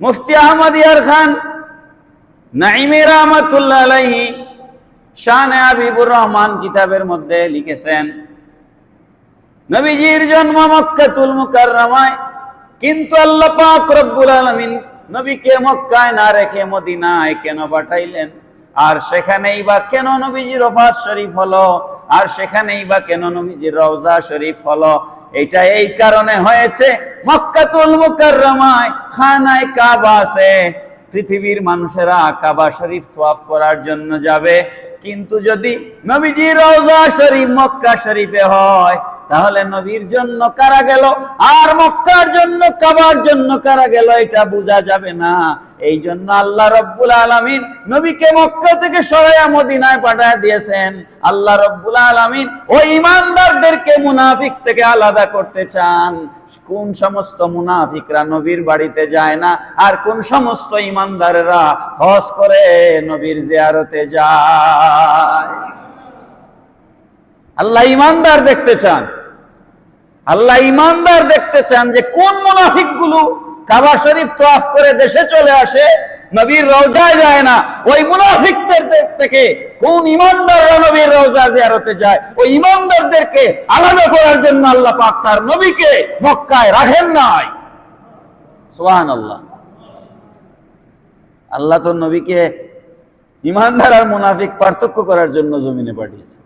মুফতি আহমদ ইয়ার খান নাইমে রহমতুল্লাহ আলাইহি শান হাবিবুর রহমান কিতাবের মধ্যে লিখেছেন, নবীজির জন্ম মক্কাতুল মুকাররমায়, কিন্তু আল্লাহ পাক রব্বুল আলামিন নবীকে মক্কায় না রেখে মদিনায় কেন পাঠাইলেন? আর সেখানেই বা কেন নবীজির ওফাত শরীফ হলো? আর সেখানেই বা কেন নবীজির রওজা শরীফ হলো? এটা এই কারণে হয়েছে মক্কাতুল মুকাররমায় খানায় কাবা আছে। পৃথিবীর মানুষেরা কাবা শরীফ তোয়াফ করার জন্য যাবে। কিন্তু যদি নবীজি রওজা শরীফ মক্কা শরীফে হয় তাহলে নবীর জন্য কারা গেল? আর মক্কার জন্য, কাবার জন্য কারা গেল? এটা বোঝা যাবে না। এই জন্য আল্লাহ রব্বুল আলামিন নবীকে মক্কা থেকে সরাইয়া মদিনায় পাঠায় দিয়েছেন। আল্লাহ রব্বুল আলামিন ওই ইমানদারদেরকে মুনাফিক থেকে আলাদা করতে চান। কোন সমস্ত মুনাফিকরা নবীর বাড়িতে যায় না? আর কোন সমস্ত ইমানদারেরা হজ করে নবীর জিয়ারতে যায়? আল্লাহ ইমানদার দেখতে চান। আল্লাহ ইমানদার দেখতে চান যে কোন মুনাফিকগুলো কাবা শরীফ তোয়াফ করে দেশে চলে আসে, নবীর রওজায় যায় না। ওই মুনাফিকদের থেকে কোন ইমানদাররা নবীর রওজা জিয়ারতে যায়, ওই ইমানদারদেরকে আলাদা করার জন্য আল্লাহ পাক তার নবীকে মক্কায় রাখেন নাই। সুবহানাল্লাহ। আল্লাহ তো নবীকে ইমানদার আর মুনাফিক পার্থক্য করার জন্য জমিনে পাঠিয়েছে